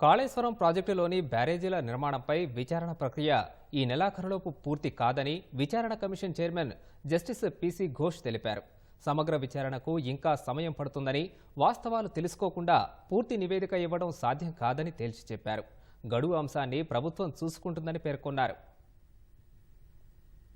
కాళేశ్వరం ప్రాజెక్టులోని బ్యారేజీల నిర్మాణంపై విచారణ ప్రక్రియ ఈ నెలాఖరులోపు పూర్తి కాదని విచారణ commission chairman justice PC Ghosh తెలిపారు. సమగ్ర విచారణకు ఇంకా సమయం పడుతుందని వాస్తవాలు తెలుసుకోకుండా పూర్తి నివేదిక ఇవ్వడం సాధ్యం కాదని తేల్చి చెప్పారు. గడువు అంశాన్ని ప్రభుత్వం చూసుకుంటుందని పేర్కొన్నారు.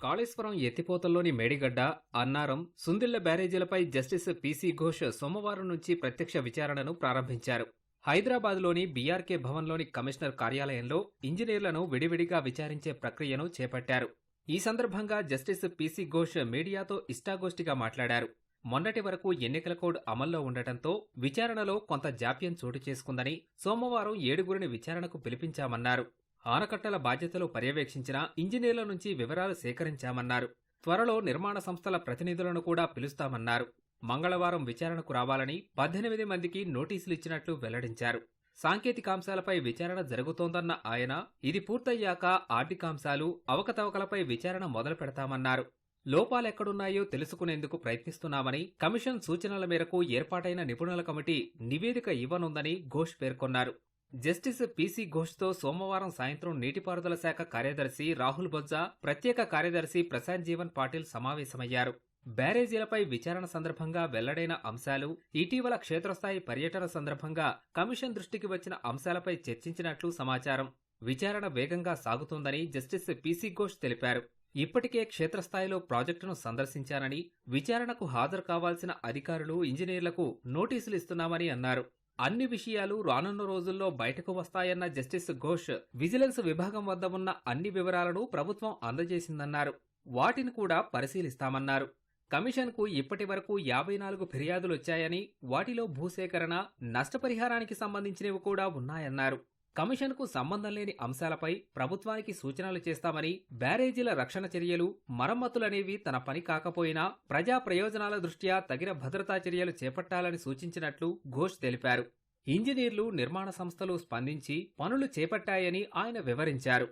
కాళేశ్వరం ఎత్తిపోతల్లోని మేడిగడ్డ అన్నారం సుందిళ్ళ బ్యారేజీలపై జస్టిస్ పీసీ ఘోష్ సోమవారం నుంచి ప్రత్యక్ష విచారణను ప్రారంభించారు. హైదరాబాద్లోని బీఆర్కే భవన్లోని కమిషనర్ కార్యాలయంలో ఇంజనీర్లను విడివిడిగా విచారించే ప్రక్రియను చేపట్టారు. ఈ సందర్భంగా జస్టిస్ పీసీ ఘోష్ మీడియాతో ఇష్టాగోష్ఠిగా మాట్లాడారు. మొన్నటి వరకు ఎన్నికల కోడ్ అమల్లో ఉండటంతో విచారణలో కొంత జాప్యం చోటు చేసుకుందని సోమవారం ఏడుగురిని విచారణకు పిలిపించామన్నారు. ఆనకట్టల బాధ్యతలు పర్యవేక్షించిన ఇంజనీర్ల నుంచి వివరాలు సేకరించామన్నారు. త్వరలో నిర్మాణ సంస్థల ప్రతినిధులను కూడా పిలుస్తామన్నారు. మంగళవారం విచారణకు రావాలని పద్దెనిమిది మందికి నోటీసులు ఇచ్చినట్లు వెల్లడించారు. సాంకేతికాంశాలపై విచారణ జరుగుతోందన్న ఆయన ఇది పూర్తయ్యాక ఆర్థికాంశాలు అవకతవకలపై విచారణ మొదలు పెడతామన్నారు. లోపాలెక్కడున్నాయో తెలుసుకునేందుకు ప్రయత్నిస్తున్నామని కమిషన్ సూచనల మేరకు ఏర్పాటైన నిపుణుల కమిటీ నివేదిక ఇవ్వనుందని ఘోష్ పేర్కొన్నారు. జస్టిస్ పీసీ ఘోష్తో సోమవారం సాయంత్రం నీటిపారుదల శాఖ కార్యదర్శి రాహుల్ బొజ్జా ప్రత్యేక కార్యదర్శి ప్రశాంత్ జీవన్ పాటిల్ సమావేశమయ్యారు. బ్యారేజీలపై విచారణ సందర్భంగా వెల్లడైన అంశాలు ఇటీవల క్షేత్రస్థాయి పర్యటన సందర్భంగా కమిషన్ దృష్టికి వచ్చిన అంశాలపై చర్చించినట్లు సమాచారం. విచారణ వేగంగా సాగుతోందని జస్టిస్ పీసీ ఘోష్ తెలిపారు. ఇప్పటికే క్షేత్రస్థాయిలో ప్రాజెక్టును సందర్శించానని విచారణకు హాజరు కావాల్సిన అధికారులు ఇంజనీర్లకు నోటీసులు ఇస్తున్నామని అన్నారు. అన్ని విషయాలు రానున్న రోజుల్లో బయటకు వస్తాయన్న జస్టిస్ ఘోష్ విజిలెన్స్ విభాగం వద్ద ఉన్న అన్ని వివరాలను ప్రభుత్వం అందజేసిందన్నారు. వాటిని కూడా పరిశీలిస్తామన్నారు. కమిషన్కు ఇప్పటి వరకు యాభై నాలుగు ఫిర్యాదులొచ్చాయని వాటిలో భూసేకరణ నష్టపరిహారానికి సంబంధించినవి కూడా ఉన్నాయన్నారు. కమిషన్కు సంబంధం లేని అంశాలపై ప్రభుత్వానికి సూచనలు చేస్తామని బ్యారేజీల రక్షణ చర్యలు మరమ్మతులనేవి తన పని కాకపోయినా ప్రజా ప్రయోజనాల దృష్ట్యా తగిన భద్రతా చర్యలు చేపట్టాలని సూచించినట్లు ఘోష్ తెలిపారు. ఇంజనీర్లు నిర్మాణ సంస్థలు స్పందించి పనులు చేపట్టాయని ఆయన వివరించారు.